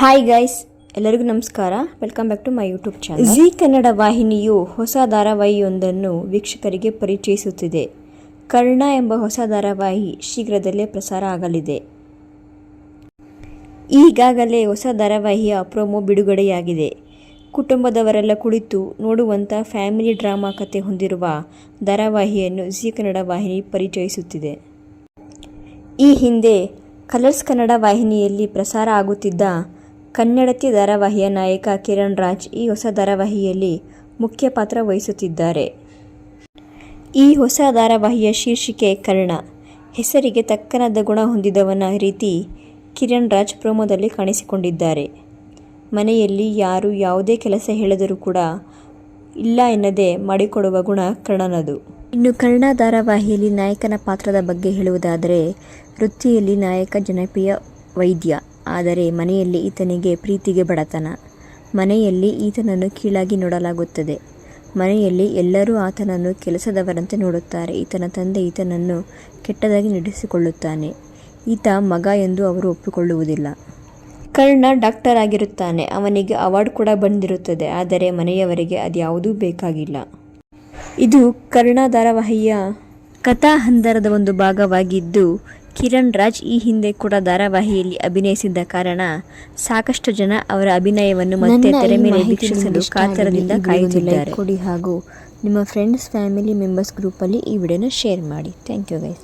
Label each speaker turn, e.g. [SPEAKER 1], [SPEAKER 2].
[SPEAKER 1] Hi guys ಎಲ್ಲರಿಗೂ ನಮಸ್ಕಾರ. Welcome back to my YouTube channel Zee Kannada ವಾಹಿನಿಯು ಹೊಸ ಧಾರಾವಾಹಿಯೊಂದನ್ನು ವೀಕ್ಷಕರಿಗೆ ಪರಿಚಯಿಸುತ್ತಿದೆ. ಕರ್ಣ ಎಂಬ ಹೊಸ ಧಾರಾವಾಹಿ ಶೀಘ್ರದಲ್ಲೇ ಪ್ರಸಾರ ಆಗಲಿದೆ. ಈಗಾಗಲೇ ಹೊಸ ಧಾರಾವಾಹಿಯ ಪ್ರೊಮೋ ಬಿಡುಗಡೆಯಾಗಿದೆ. ಕುಟುಂಬದವರೆಲ್ಲ ಕುಳಿತು ನೋಡುವಂಥ ಫ್ಯಾಮಿಲಿ ಡ್ರಾಮಾ ಕತೆ ಹೊಂದಿರುವ ಧಾರಾವಾಹಿಯನ್ನು ಜಿ ಕನ್ನಡ ವಾಹಿನಿ ಪರಿಚಯಿಸುತ್ತಿದೆ. ಈ ಹಿಂದೆ ಕಲರ್ಸ್ ಕನ್ನಡ ವಾಹಿನಿಯಲ್ಲಿ ಪ್ರಸಾರ ಆಗುತ್ತಿದ್ದ ಕನ್ನಡತಿ ಧಾರಾವಾಹಿಯ ನಾಯಕ ಕಿರಣ್ ರಾಜ್ ಈ ಹೊಸ ಧಾರಾವಾಹಿಯಲ್ಲಿ ಮುಖ್ಯ ಪಾತ್ರ ವಹಿಸುತ್ತಿದ್ದಾರೆ. ಈ ಹೊಸ ಧಾರಾವಾಹಿಯ ಶೀರ್ಷಿಕೆ ಕರ್ಣ. ಹೆಸರಿಗೆ ತಕ್ಕನಾದ ಗುಣ ಹೊಂದಿದವನ ರೀತಿ ಕಿರಣ್ ರಾಜ್ ಪ್ರೋಮೋದಲ್ಲಿ ಕಾಣಿಸಿಕೊಂಡಿದ್ದಾರೆ. ಮನೆಯಲ್ಲಿ ಯಾರು ಯಾವುದೇ ಕೆಲಸ ಹೇಳಿದರೂ ಕೂಡ ಇಲ್ಲ ಎನ್ನದೆ ಮಾಡಿಕೊಡುವ ಗುಣ ಕರ್ಣನದು. ಇನ್ನು ಕರ್ಣ ಧಾರಾವಾಹಿಯಲ್ಲಿ ನಾಯಕನ ಪಾತ್ರದ ಬಗ್ಗೆ ಹೇಳುವುದಾದರೆ ವೃತ್ತಿಯಲ್ಲಿ ನಾಯಕ ಜನಪ್ರಿಯ ವೈದ್ಯ. ಆದರೆ ಮನೆಯಲ್ಲಿ ಈತನಿಗೆ ಪ್ರೀತಿಗೆ ಬಡತನ. ಮನೆಯಲ್ಲಿ ಈತನನ್ನು ಕೀಳಾಗಿ ನೋಡಲಾಗುತ್ತದೆ. ಮನೆಯಲ್ಲಿ ಎಲ್ಲರೂ ಆತನನ್ನು ಕೆಲಸದವರಂತೆ ನೋಡುತ್ತಾರೆ. ಈತನ ತಂದೆ ಈತನನ್ನು ಕೆಟ್ಟದಾಗಿ ನಡೆಸಿಕೊಳ್ಳುತ್ತಾನೆ. ಈತ ಮಗ ಎಂದು ಅವರು ಒಪ್ಪಿಕೊಳ್ಳುವುದಿಲ್ಲ. ಕರ್ಣ ಡಾಕ್ಟರ್ ಆಗಿರುತ್ತಾನೆ. ಅವನಿಗೆ ಅವಾರ್ಡ್ ಕೂಡ ಬಂದಿರುತ್ತದೆ. ಆದರೆ ಮನೆಯವರಿಗೆ ಅದ್ಯಾವುದೂ ಬೇಕಾಗಿಲ್ಲ. ಇದು ಕರ್ಣ ಧಾರಾವಾಹಿಯ ಕಥಾ ಹಂದರದ ಒಂದು ಭಾಗವಾಗಿದ್ದು ಕಿರಣ್ ರಾಜ್ ಈ ಹಿಂದೆ ಕೂಡ ಧಾರಾವಾಹಿಯಲ್ಲಿ ಅಭಿನಯಿಸಿದ್ದ ಕಾರಣ ಸಾಕಷ್ಟು ಜನ ಅವರ ಅಭಿನಯವನ್ನು ಮತ್ತೆ ತೆರೆ ಮೇಲೆ ವೀಕ್ಷಿಸಲು ಕಾತರದಿಂದ ಕಾಯುತ್ತಿದ್ದಾರೆ. ಕೊಡಿ ಹಾಗೂ ನಿಮ್ಮ ಫ್ರೆಂಡ್ಸ್ ಫ್ಯಾಮಿಲಿ ಮೆಂಬರ್ಸ್ ಗ್ರೂಪಲ್ಲಿ ಈ ವಿಡಿಯೋನ ಶೇರ್ ಮಾಡಿ. Thank you guys.